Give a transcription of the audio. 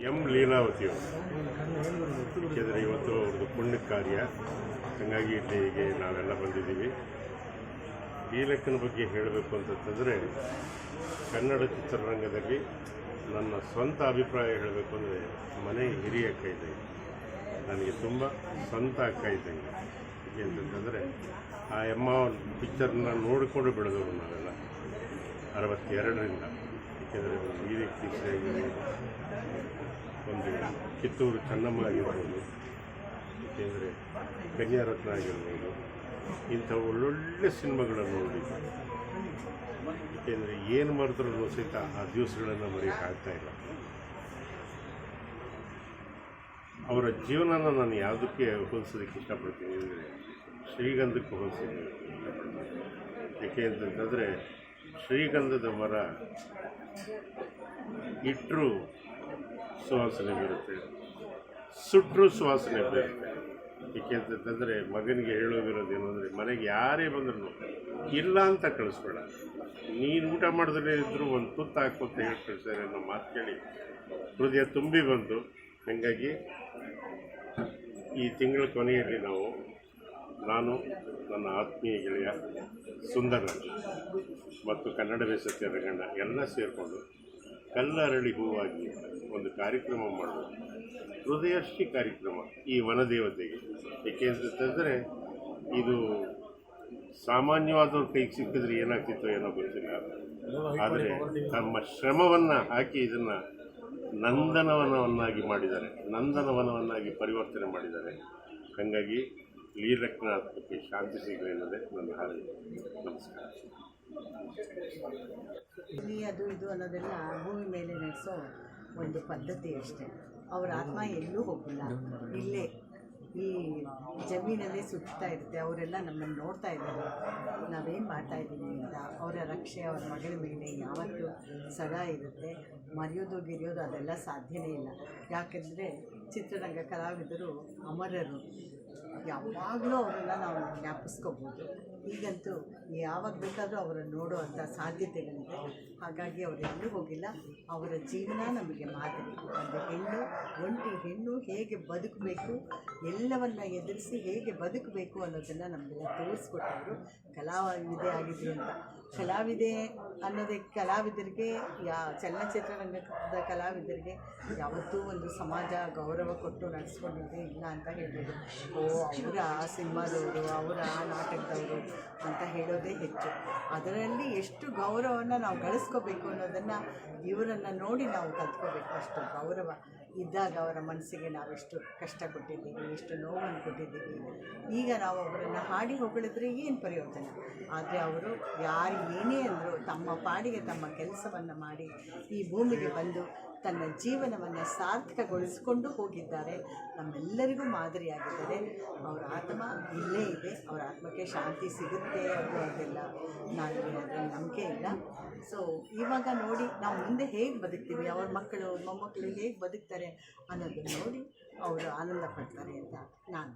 M ಲೀಲಾವತಿಯವರು ಏಕೆಂದರೆ ಇವತ್ತು ಅವ್ರದ್ದು ಪುಣ್ಯ ಕಾರ್ಯ. ಹಾಗಾಗಿ ಇಲ್ಲಿಗೆ ನಾವೆಲ್ಲ ಬಂದಿದ್ದೀವಿ. ಈ ಲೆಕ್ಕನ ಬಗ್ಗೆ ಹೇಳಬೇಕು ಅಂತಂತಂದರೆ, ಕನ್ನಡ ಚಿತ್ರರಂಗದಲ್ಲಿ ನನ್ನ ಸ್ವಂತ ಅಭಿಪ್ರಾಯ ಹೇಳಬೇಕು ಅಂದರೆ ಮನೆ ಹಿರಿಯ ಅಕ್ಕ ನನಗೆ ತುಂಬ ಸ್ವಂತ ಅಕ್ಕ ಇದ್ದಂಗೆ ಏನಂತಂದರೆ ಆ ಎಮ್ಮ ಪಿಕ್ಚರ್ನ ನೋಡಿಕೊಂಡು ಬೆಳೆದವರು ನಾವೆಲ್ಲ. ಅರವತ್ತೆರಡರಿಂದ. ಏಕೆಂದರೆ ಒಂದು ಒಂದು ಕಿತ್ತೂರು ಚೆನ್ನಮ್ಮ ಆಗಿರ್ಬೋದು ಏಕೆಂದರೆ ಕನ್ಯಾರತ್ನ ಆಗಿರ್ಬೋದು ಇಂಥ ಒಳ್ಳೊಳ್ಳೆ ಸಿನಿಮಾಗಳನ್ನು ನೋಡಿದ್ದೆ ಏಕೆಂದರೆ ಏನು ಮಾಡಿದ್ರೂ ಸಹಿತ ಆ ದಿವಸಗಳನ್ನು ಮರೆಯೋಕ್ಕಾಗ್ತಾ ಇಲ್ಲ. ಅವರ ಜೀವನನ ನಾನು ಯಾವುದಕ್ಕೆ ಹೋಲಿಸೋದಕ್ಕೆ ಇಷ್ಟಪಡ್ತೀನಿ ಅಂದರೆ ಶ್ರೀಗಂಧಕ್ಕೆ ಹೋಲಿಸೋದಕ್ಕೆ ಇಷ್ಟಪಡ್ತೀನಿ. ಏಕೆ ಅಂತಂತಂದರೆ ಶ್ರೀಗಂಧದ ಮರ ಇಟ್ಟರೂ ಸುವಾಸನೆ ಬರುತ್ತೆ. ಸುಟ್ಟರೂ ಸುವಾಸನೆ ಬರುತ್ತೆ. ಏಕೆಂತಂದರೆ ಮಗನಿಗೆ ಹೇಳೋದಿರೋದೇನು ಅಂದರೆ, ಮನೆಗೆ ಯಾರೇ ಬಂದ್ರು ಇಲ್ಲ ಅಂತ ಕಳಿಸ್ಬೇಡ. ನೀನು ಊಟ ಮಾಡಿದ್ರೆ ಇದ್ದರೂ ಒಂದು ತುತ್ತು ಹಾಕು ಅಂತ ಹೇಳಿ ಕಳಿಸ್ತಾರೆ ಅನ್ನೋ ಮಾತು ಕೇಳಿ ಹೃದಯ ತುಂಬಿ ಬಂತು. ಹಾಗಾಗಿ ಈ ತಿಂಗಳ ಕೊನೆಯಲ್ಲಿ ನಾವು ನಾನು ನನ್ನ ಆತ್ಮೀಯ ಗೆಳೆಯ ಸುಂದರ ಮತ್ತು ಕನ್ನಡ ಬೇಸತ್ಯ ರಂಗಣ್ಣ ಎಲ್ಲ ಸೇರಿಕೊಂಡು ಕಲ್ಲರಳಿ ಹೂವಾಗಿ ಒಂದು ಕಾರ್ಯಕ್ರಮ ಮಾಡುವ ಹೃದಯಶ್ರೀ ಕಾರ್ಯಕ್ರಮ ಈ ವನದೇವತೆಗೆ. ಏಕೆ ಅಂತಂದರೆ ಇದು ಸಾಮಾನ್ಯವಾದವ್ರ ಕೈಗೆ ಸಿಕ್ಕಿದ್ರೆ ಏನಾಗ್ತಿತ್ತೋ ಏನೋ ಗೊತ್ತಿಲ್ಲ. ಆದರೆ ತಮ್ಮ ಶ್ರಮವನ್ನು ಹಾಕಿ ಇದನ್ನು ನಂದನವನವನ್ನಾಗಿ ಮಾಡಿದ್ದಾರೆ. ನಂದನವನವನ್ನಾಗಿ ಪರಿವರ್ತನೆ ಮಾಡಿದ್ದಾರೆ. ಹಾಗಾಗಿ ಲೀಲಕ್ನ ಶಾಂತಿ ಸಿಗಲಿ ಅನ್ನೋದೇ ನನ್ನ ಹಾಡಿ ನಮಸ್ಕಾರ. ಇಲ್ಲಿ ಅದು ಇದು ಅನ್ನೋದೆಲ್ಲ ಭೂಮಿ ಮೇಲೆ ನಡೆಸೋ ಒಂದು ಪದ್ಧತಿ ಅಷ್ಟೇ. ಅವರ ಆತ್ಮ ಎಲ್ಲೂ ಹೋಗಿಲ್ಲ. ಇಲ್ಲೇ ಈ ಜಮೀನಲ್ಲೇ ಸುತ್ತಾ ಇರುತ್ತೆ. ಅವರೆಲ್ಲ ನಮ್ಮನ್ನು ನೋಡ್ತಾ ಇದ್ದಾರೆ. ನಾವೇನು ಮಾಡ್ತಾ ಇದ್ದೀವಿ ಅಂತ. ಅವರ ರಕ್ಷೆ, ಅವರ ಮಗಳ ಮೇಲೆ ಯಾವತ್ತೂ ಸದಾ ಇರುತ್ತೆ. ಮರೆಯೋದು, ಗಿರಿಯೋದು ಅದೆಲ್ಲ ಸಾಧ್ಯನೇ ಇಲ್ಲ. ಯಾಕೆಂದರೆ ಚಿತ್ರರಂಗ ಕಲಾವಿದರು ಅಮರರು. ಯಾವಾಗಲೂ ಅವರನ್ನು ನಾವು ಜ್ಞಾಪಿಸ್ಕೋಬೋದು. ಈಗಂತೂ ಯಾವಾಗ ಬೇಕಾದರೂ ಅವರನ್ನು ನೋಡುವಂಥ ಸಾಧ್ಯತೆಗಳಿದೆ. ಹಾಗಾಗಿ ಅವರು ಎಲ್ಲೂ ಹೋಗಿಲ್ಲ. ಅವರ ಜೀವನ ನಮಗೆ ಮಾದರಿ. ಒಂದು ಹೆಣ್ಣು, ಒಂಟಿ ಹೆಣ್ಣು ಹೇಗೆ ಬದುಕಬೇಕು, ಎಲ್ಲವನ್ನ ಎದುರಿಸಿ ಹೇಗೆ ಬದುಕಬೇಕು ಅನ್ನೋದನ್ನು ನಮಗೆಲ್ಲ ತೋರಿಸ್ಕೊಟ್ಟವರು. ಕಲಾವಿದೆ ಆಗಿದ್ರು ಅಂತ. ಕಲಾವಿದೆ ಅನ್ನೋದೇ ಕಲಾವಿದರಿಗೆ, ಯಾ ಚಲನಚಿತ್ರರಂಗದ ಕಲಾವಿದರಿಗೆ ಯಾವತ್ತೂ ಒಂದು ಸಮಾಜ ಗೌರವ ಕೊಟ್ಟು ನಡೆಸ್ಕೊಂಡಿದ್ದೆ ಇಲ್ಲ ಅಂತ ಹೇಳ್ಬೋದು. ಅವರ ಸಿನಿಮಾದವರು, ಅವರ ನಾಟಕದವರು ಅಂತ ಹೇಳೋದೇ ಹೆಚ್ಚು. ಅದರಲ್ಲಿ ಎಷ್ಟು ಗೌರವವನ್ನು ನಾವು ಗಳಿಸ್ಕೋಬೇಕು ಅನ್ನೋದನ್ನು ಇವರನ್ನು ನೋಡಿ ನಾವು ಕಲ್ತ್ಕೋಬೇಕು ಅಷ್ಟು. ಗೌರವ ಇದ್ದಾಗ ಅವರ ಮನಸ್ಸಿಗೆ ನಾವೆಷ್ಟು ಕಷ್ಟ ಕೊಟ್ಟಿದ್ದೀವಿ, ಎಷ್ಟು ನೋವನ್ನು ಕೊಟ್ಟಿದ್ದೀವಿ. ಈಗ ನಾವು ಅವರನ್ನು ಹಾಡಿ ಹೊಗಳಿದ್ರೆ ಏನು ಪ್ರಯೋಜನ? ಆದರೆ ಅವರು ಯಾರು ಏನೇ ಅಂದರೂ ತಮ್ಮ ಪಾಡಿಗೆ ತಮ್ಮ ಕೆಲಸವನ್ನು ಮಾಡಿ ಈ ಭೂಮಿಗೆ ಬಂದು ತನ್ನ ಜೀವನವನ್ನು ಸಾರ್ಥಕಗೊಳಿಸಿಕೊಂಡು ಹೋಗಿದ್ದಾರೆ. ನಮ್ಮೆಲ್ಲರಿಗೂ ಮಾದರಿಯಾಗಿದ್ದಾರೆ. ಅವರ ಆತ್ಮ ಇಲ್ಲೇ ಇದೆ. ಅವರ ಆತ್ಮಕ್ಕೆ ಶಾಂತಿ ಸಿಗುತ್ತೆ ಅನ್ನೋದೆಲ್ಲ ನಾನು ಅದರಲ್ಲಿ ನಂಬಿಕೆ ಇಲ್ಲ. ಸೊ ಇವಾಗ ನೋಡಿ ನಾವು ಮುಂದೆ ಹೇಗೆ ಬದುಕ್ತೀವಿ? ಅವ್ರ ಮಕ್ಕಳು ಮೊಮ್ಮಕ್ಕಳು ಹೇಗೆ ಬದುಕ್ತಾರೆ ಅನ್ನೋದನ್ನು ನೋಡಿ ಅವರು ಆನಂದ ಪಡ್ತಾರೆ ಅಂತ ನಾನು